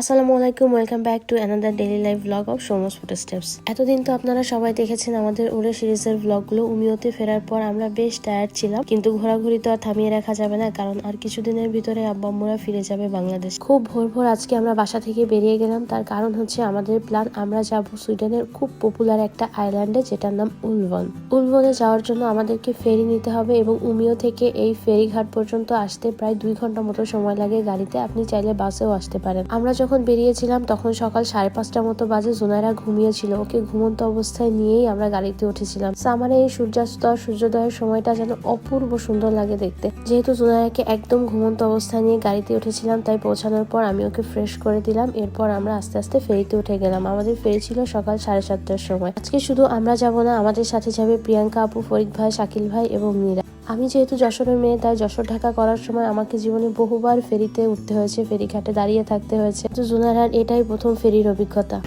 আসসালামু আলাইকুম welcome back to another daily life blog of Som's food steps এতদিন তো আপনারা সবাই দেখেছেন আমাদের উড়ে সিরিজের ব্লগগুলো উমিয়তে ফেরার পর আমরা বেশ টায়ার্ড ছিলাম, কিন্তু ঘোরাঘুরি তো আর থামিয়ে রাখা যাবে না, কারণ আর কিছুদিনের ভিতরে আব্বাম্মুরা ফিরে যাবে বাংলাদেশ। খুব ভোর ভোর আজকে আমরা বাসা থেকে বেরিয়ে গেলাম, তার কারণ হচ্ছে আমাদের প্ল্যান আমরা যাব সুইডেনের খুব পপুলার একটা আইল্যান্ডে যেটার নাম উলভন উলভনে যাওয়ার জন্য আমাদেরকে ফেরি নিতে হবে এবং উমিও থেকে এই ফেরি ঘাট পর্যন্ত আসতে প্রায় দুই ঘণ্টা মতো সময় লাগে গাড়িতে, আপনি চাইলে বাসেও আসতে পারেন। আমরা যখন বেরিয়েছিলাম, তখন সকাল সাড়ে পাঁচটার মতো বাজে জোনাইরা ঘুমিয়েছিল। ওকে ঘুমন্ত অবস্থায় নিয়েই আমরা গাড়িতে উঠেছিলাম। সামারে এই সূর্যাস্ত আর সূর্যোদয়ের সময়টা যেন অপূর্ব সুন্দর লাগে দেখতে। যেহেতু জোনাইরাকে একদম ঘুমন্ত অবস্থায় নিয়ে গাড়িতে উঠেছিলাম, তাই পৌঁছানোর পর আমি ওকে ফ্রেশ করে দিলাম। এরপর আমরা আস্তে আস্তে ফেরিতে উঠে গেলাম। আমাদের ফেরি ছিল সকাল সাড়ে সাতটার সময়। আজকে শুধু আমরা যাব না, আমাদের সাথে যাবে প্রিয়াঙ্কা আপু, ফরিদ ভাই, শাকিল ভাই এবং মীরা। আমি যেহেতু যশোরের মেয়ে তাই যশোর ঢাকা করার সময় আমাকে জীবনে বহুবার ফেরিতে উঠতে হয়েছে ফেরিঘাটে দাঁড়িয়ে থাকতে হয়েছে। তো জুনারার এটাই প্রথম ফেরির অভিজ্ঞতা।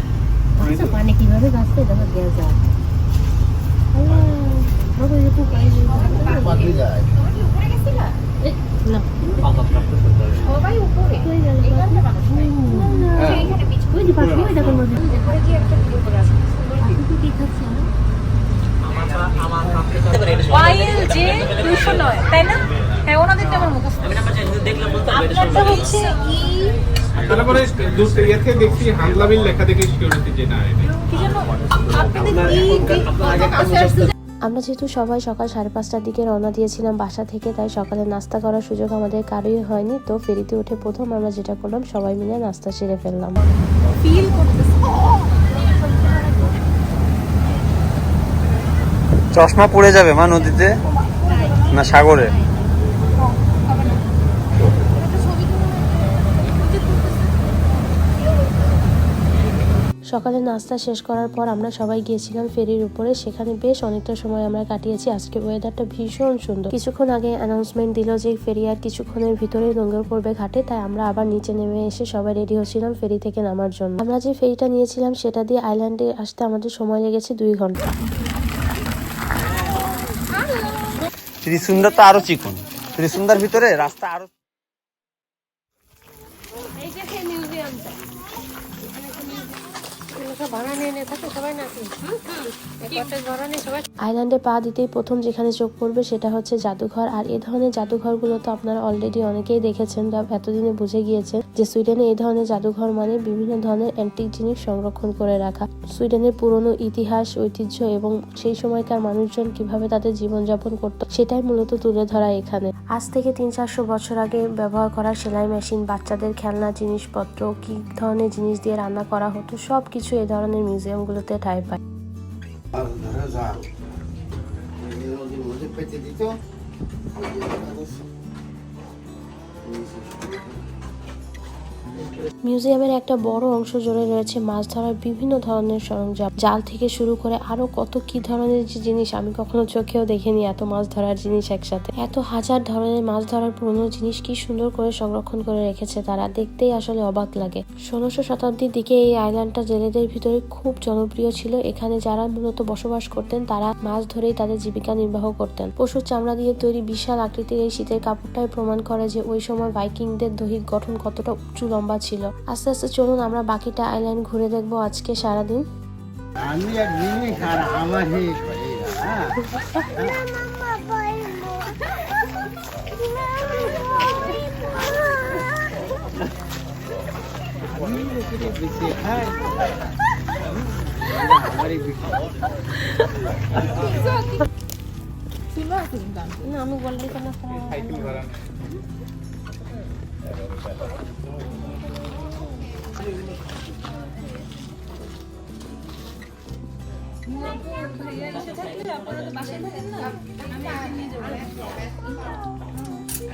আচ্ছা পানি কীভাবে গাছতে দেখা গিয়ে যায় সবাই উপরে এইখানটা মানুষ নাই এইখানে পিছনে ওই যে পাখি ওই দেখো মধ্যে উপরে গিয়ে একটা ভিডিও করে আসো কি খাচ্ছে ওয়াইল যে দুইশো নয় তাই না? হ্যাঁ ওনাদেরটা আমার মুখস্থ আপনারটা হচ্ছে ই তারপরে দুটো দেখছি হামলা লেখা দেখে সিকিউরিটি যে না এটা। কি যেন আপনাদের ই আমরা যেহেতু সবাই সকাল সাড়ে পাঁচটার দিকে রওনা দিয়েছিলাম বাসা থেকে তাই সকালে নাস্তা করার সুযোগ আমাদের কারোই হয়নি। তো ফেরিতে উঠে প্রথম আমরা যেটা করলাম সবাই মিলে নাস্তা সেরে ফেললাম। ফিল চশমা পড়ে যাবে মা নদীতে? না সাগরে? সকালে নাস্তা শেষ করার পর আমরা সবাই গিয়েছিলাম ফেরির উপরে। সেখানে বেশ অনেকটা সময় আমরা কাটিয়েছি। আজকে ওয়েদারটা ভীষণ সুন্দর। কিছুক্ষণ আগে অ্যানাউন্সমেন্ট দিল যে ফেরি আর কিছুক্ষণের ভিতরে নোঙ্গর পড়বে ঘাটে। তাই আমরা আবার নিচে নেমে এসে সবাই রেডি হচ্ছিলাম ফেরি থেকে নামার জন্য। আমরা যে ফেরিটা নিয়েছিলাম, সেটা দিয়ে আইল্যান্ডে আসতে আমাদের সময় লেগেছে দুই ঘণ্টা। ত্রিসুন্দর তো আরও চিকন। ত্রিসুন্দর ভিতরে রাস্তা আরও আইল্যান্ডে পা দিতেই প্রথম যেখানে চোখ পড়বে সেটা হচ্ছে জাদুঘর। আর এই ধরনের জাদুঘরগুলো তো আপনারা অলরেডি অনেকেই দেখেছেন বা এতদিনে বুঝে গিয়েছেন যে সুইডেনে এই ধরনের জাদুঘর মানে বিভিন্ন ধরনের অ্যান্টিক জিনিস সংরক্ষণ করে রাখা। সুইডেনের পুরনো ইতিহাস ঐতিহ্য এবং সেই সময়কার মানুষজন কীভাবে তাদের জীবনযাপন করত সেটাই মূলত তুলে ধরা এখানে। আজ থেকে তিন চারশো বছর আগে ব্যবহার করা সেলাই মেশিন বাচ্চাদের খেলনা জিনিসপত্র কি ধরনের জিনিস দিয়ে রান্না করা হতো সব কিছু এই ধরনের মিউজিয়ামগুলোতে ঠাঁই পায়। মিউজিয়ামের একটা বড় অংশ জুড়ে রয়েছে মাছ ধরার বিভিন্ন ধরনের সরঞ্জাম। জাল থেকে শুরু করে আরও কত কি ধরনের যে জিনিস আমি কখনো চোখেও দেখিনি, এত মাছ ধরার জিনিস একসাথে। এত হাজার ধরনের মাছ ধরার পুরনো জিনিস কি সুন্দর করে সংরক্ষণ করে রেখেছে তারা দেখতেই আসলে অবাক লাগে। ষোলোশো শতাব্দীর দিকে এই আইল্যান্ডটা জেলেদের ভিতরে খুব জনপ্রিয় ছিল। এখানে যারা মূলত বসবাস করতেন, তারা মাছ ধরেই তাদের জীবিকা নির্বাহ করতেন। পশুর চামড়া দিয়ে তৈরি বিশাল আকৃতির এই শীতের কাপড়টাই প্রমাণ করে যে ওই সময় ভাইকিংদের দৈহিক গঠন কতটা উঁচু লম্বা ছিল। আস্তে আস্তে চলুন আমরা বাকিটা আইল্যান্ড ঘুরে দেখব আজকে সারাদিন। আমি এক জিনিস আর আমার এই হ্যাঁ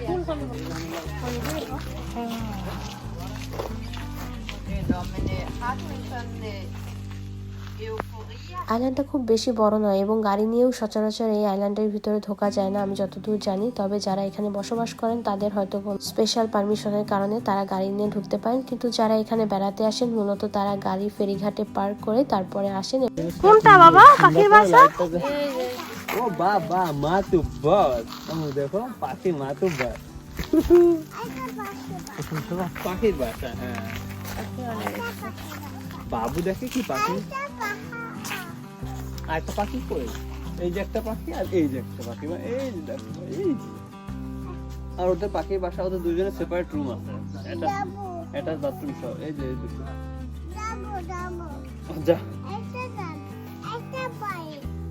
না আমি বললি কেন সাইকেল ভাড়া আইল্যান্ডটা খুব বেশি বড় নয় এবং গাড়ি নিয়েও সচরাচর এই আইল্যান্ডের ভিতরে ঢোকা যায় না আমি যতদূর জানি। তবে যারা এখানে বসবাস করেন তাদের হয়তো স্পেশাল পারমিশনের কারণে তারা গাড়ি নিয়ে ঢুকতে পারেন। কিন্তু যারা এখানে বেড়াতে আসেন মূলত তারা গাড়ি ফেরিঘাটে পার্ক করে তারপরে আসেন। কোনটা বাবা? পাখির বাসা? ও বাবা মা তো বস। তুমি দেখো পাখি মা তো বস পাখির বাসা হ্যাঁ। বাবু দেখে কি পাখি? আর একটা পাখি কই? এই যে একটা পাখি আর এই যে একটা পাখি। মানে এই যে দেখো এই যে। আর ওদের পাখির বাসা ওদের দুজনে সেপারেট রুম আছে। এটা এটা বাথরুম সহ এই যে দুটো। যা।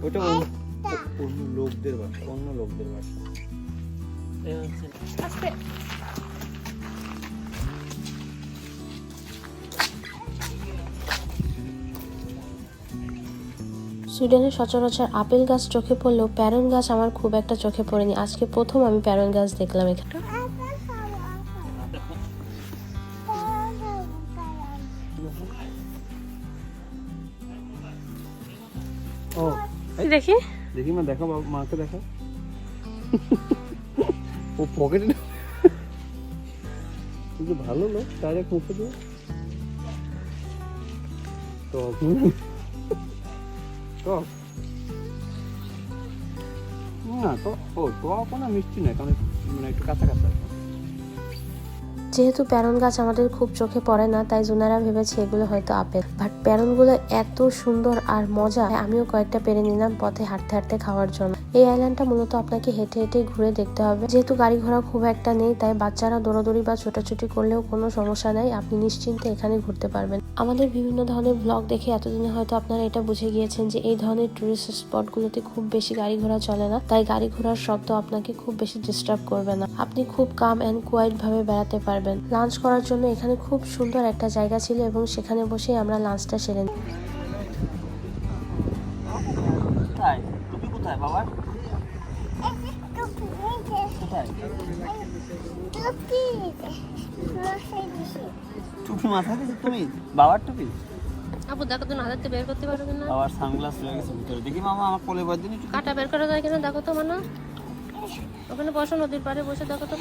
ওটা অন্য অন্য লোকদের বাসা অন্য লোকদের বাসা। আস্তে। সুইডেনে সচরাচর আপেল গাছ চোখে পড়লেও প্যারন গাছ আমার খুব একটা চোখে পড়েনি। আজকে প্রথম আমি প্যারন গাছ দেখলাম এখানে। ও দেখি। দেখি মা দেখো মাকে দেখো। ও পকেটে কিন্তু ভালো লোক ডাইরেক্ট মুখে দিয়ে তো তো? না, তো ও মিষ্টি কারণ মানে একটু কাঁচা কাঁচা যেহেতু প্যারন গাছ আমাদের খুব চোখে পড়ে না, তাই জুনারা ভেবেছে এগুলো হয়তো আপেল। বাট প্যারনগুলো এত সুন্দর আর মজা, আমিও কয়েকটা পেরে নিলাম পথে হাঁটতে হাঁটতে খাওয়ার জন্য। এই আইল্যান্ডটা মূলত আপনাকে হেঁটে হেঁটে ঘুরে দেখতে হবে। যেহেতু গাড়ি ঘোড়া খুব একটা নেই, তাই বাচ্চারা দৌড়াদৌড়ি বা ছোটাছুটি করলেও কোনো সমস্যা নেই। আপনি নিশ্চিন্তে এখানে ঘুরতে পারবেন। আমাদের বিভিন্ন ধরনের ব্লগ দেখে এতদিনে হয়তো আপনারা এটা বুঝে গিয়েছেন যে এই ধরনের টুরিস্ট স্পটগুলোতে খুব বেশি গাড়ি ঘোড়া চলে না। তাই গাড়ি ঘোড়ার শব্দ আপনাকে খুব বেশি ডিস্টার্ব করবে না। আপনি খুব কাম অ্যান্ড কোয়াইট ভাবে বেড়াতে পারবেন। লাঞ্চ করার জন্য এখানে খুব সুন্দর একটা জায়গা ছিল এবং সেখানে বসেই আমরা লাঞ্চটা সেরে নিই। কোথায়? কোথায় টুপি মাথা দিছো তুমি? বাবার টুপি? আপু দেখো তো হাজারতে বের করতে পারো কিনা? বাবার সানগ্লাস রয়ে ভিতরে। দেখি মামা আমার কোলে বাদ দিন কাটা বের করা যায় কিনা? দেখো তো মানে ওখানে বসো, নদীর পাড়ে বসে দেখো তো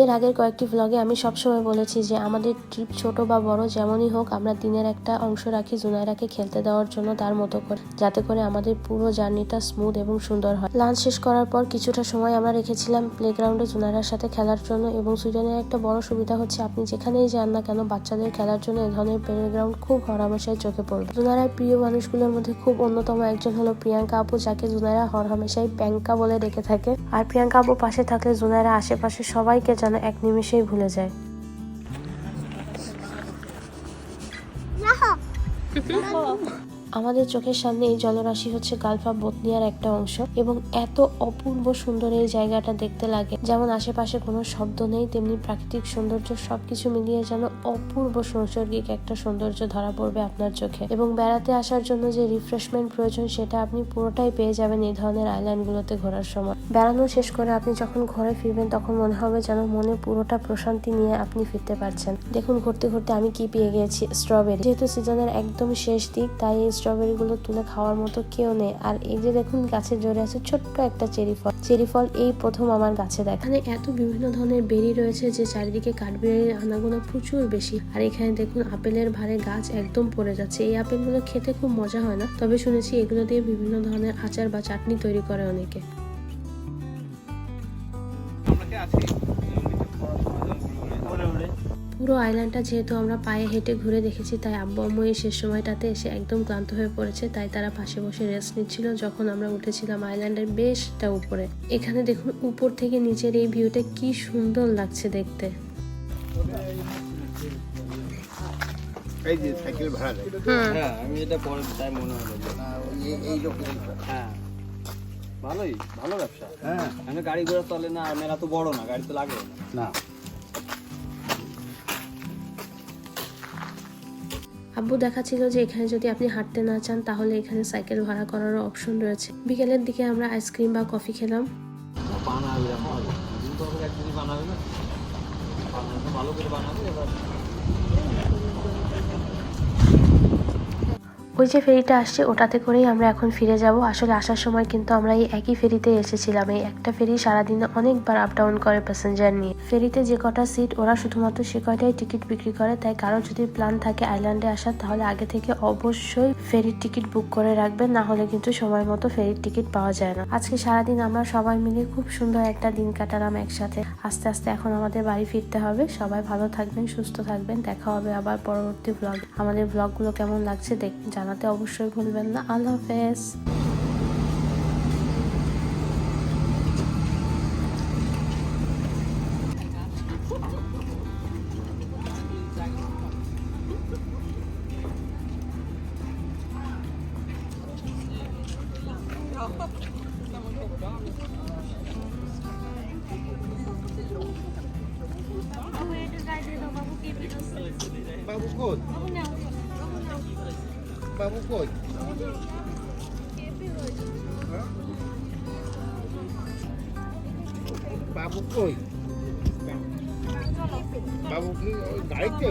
এর আগের কয়েকটি ভ্লগে আমি সবসময় বলেছি যে আমাদের ট্রিপ ছোট বা বড় যেমনই হোক, আমরা দিনের একটা অংশ রাখি জুনাইরাকে খেলতে দেওয়ার জন্য তার মতো করে, যাতে করে আমাদের পুরো জার্নিটা স্মুথ এবং সুন্দর হয়। লাঞ্চ শেষ করার পর কিছুটা সময় আমরা রেখেছিলাম প্লেগ্রাউন্ডে জুনাইরার সাথে খেলার জন্য এবং সুইডেনের একটা বড় সুবিধা হচ্ছে আপনি যেখানেই যান না কেন, বাচ্চাদের খেলার জন্য এ ধরনের প্লেগ্রাউন্ড খুব হরহামেশাই চোখে পড়বে। জুনাইরার প্রিয় মানুষগুলোর মধ্যে খুব অন্যতম একজন হলো প্রিয়াঙ্কা আপু, যাকে জুনাইরা হরহামেশাই প্যাঙ্কা বলে ডেকে থাকে। আর প্রিয়াঙ্কা আপু পাশে থাকলে জুনাইরা আশেপাশে সবাইকে যেন এক নিমেষেই ভুলে যায়। আমাদের চোখের সামনে এই জলরাশি হচ্ছে গালফা বতনিয়ার একটা অংশ এবং এত অপূর্ব সুন্দর এই জায়গাটা দেখতে লাগে। যেমন আশেপাশে কোনো শব্দ নেই, তেমনি প্রাকৃতিক সৌন্দর্য সবকিছু মিলিয়ে যেন অপূর্ব নৈসর্গিক একটা সৌন্দর্য ধরা পড়বে আপনার চোখে। এবং বেড়াতে আসার জন্য যে রিফ্রেশমেন্ট প্রয়োজন, সেটা আপনি পুরোটাই পেয়ে যাবেন এই ধরনের আইল্যান্ডগুলোতে ঘোরার সময়। বেড়ানো শেষ করে আপনি যখন ঘরে ফিরবেন, তখন মনে হবে যেন মনে পুরোটা প্রশান্তি নিয়ে আপনি ফিরতে পারছেন। দেখুন, ঘুরতে ঘুরতে আমি কি পেয়ে গেছি? স্ট্রবেরি যেহেতু সিজনের একদম শেষ দিক, তাই এই স্ট্রবেরি গুলো তুলে খাওয়ার মতো কেউ নেই। আর এই যে দেখুন, গাছে জোরে আছে ছোট্ট একটা চেরি ফল। চেরি ফল এই প্রথম আমার গাছে দেখা। এখানে এত বিভিন্ন ধরনের বেরি রয়েছে যে চারিদিকে কাঠবেরির আনাগুলো প্রচুর বেশি। আর এখানে দেখুন, আপেলের ভারে গাছ একদম পড়ে যাচ্ছে। এই আপেলগুলো খেতে খুব মজা হয় না? তবে শুনেছি এগুলো দিয়ে বিভিন্ন ধরনের আচার বা চাটনি তৈরি করে অনেকে। পুরো আইল্যান্ডটা যেহেতু আমরা পায়ে হেঁটে ঘুরে দেখেছি তাই আব্বু আম্মু এই শেষ সময়টাতে এসে একদম ক্লান্ত হয়ে পড়েছে তাই তারা পাশে বসে রেস্ট নিচ্ছিল যখন আমরা উঠেছিলাম আইল্যান্ডের বেশটা উপরে। এখানে দেখুন উপর থেকে নিচের এই ভিউটা কি সুন্দর লাগছে দেখতে। এই যে সাইকেল ভাড়া হ্যাঁ আমি এটা পরে তাই মনে হলো না, এই- এই লোক হ্যাঁ। ভালোই ভালো ব্যবসা। হ্যাঁ। আমি গাড়ি ঘোড়া চলে না মেলা তো বড় না গাড়ি তো লাগে। না। আব্বু দেখাচ্ছিল যে এখানে যদি আপনি হাঁটতে না চান, তাহলে এখানে সাইকেল ভাড়া করারও অপশন রয়েছে। বিকেলের দিকে আমরা আইসক্রিম বা কফি খেলাম। ভালো করে বানাবে ওই যে ফেরিটা আসছে, ওটাতে করেই আমরা এখন ফিরে যাব। আসলে আসার সময় কিন্তু আমরা এই একই ফেরিতে এসেছিলাম। এই একটা ফেরি সারাদিনে অনেকবার আপ ডাউন করে প্যাসেঞ্জার নিয়ে। ফেরিতে যে কটা সিট ওরা শুধুমাত্র সে কয়টাই টিকিট বিক্রি করে। তাই কারও যদি প্ল্যান থাকে আইল্যান্ডে আসার, তাহলে আগে থেকে অবশ্যই ফেরির টিকিট বুক করে রাখবেন। না হলে কিন্তু সময় মতো ফেরির টিকিট পাওয়া যায় না। আজকে সারাদিন আমরা সবাই মিলে খুব সুন্দর একটা দিন কাটালাম একসাথে। আস্তে আস্তে এখন আমাদের বাড়ি ফিরতে হবে। সবাই ভালো থাকবেন, সুস্থ থাকবেন। দেখা হবে আবার পরবর্তী ব্লগ আমাদের ব্লগগুলো কেমন লাগছে দেখ জানাতে অবশ্যই ভুলবেন না। আল্লাহ হাফেজ। বাবু কই বাবু কই হ্যাঁ? বাবু কই বাবু কি ওই গাড়িতে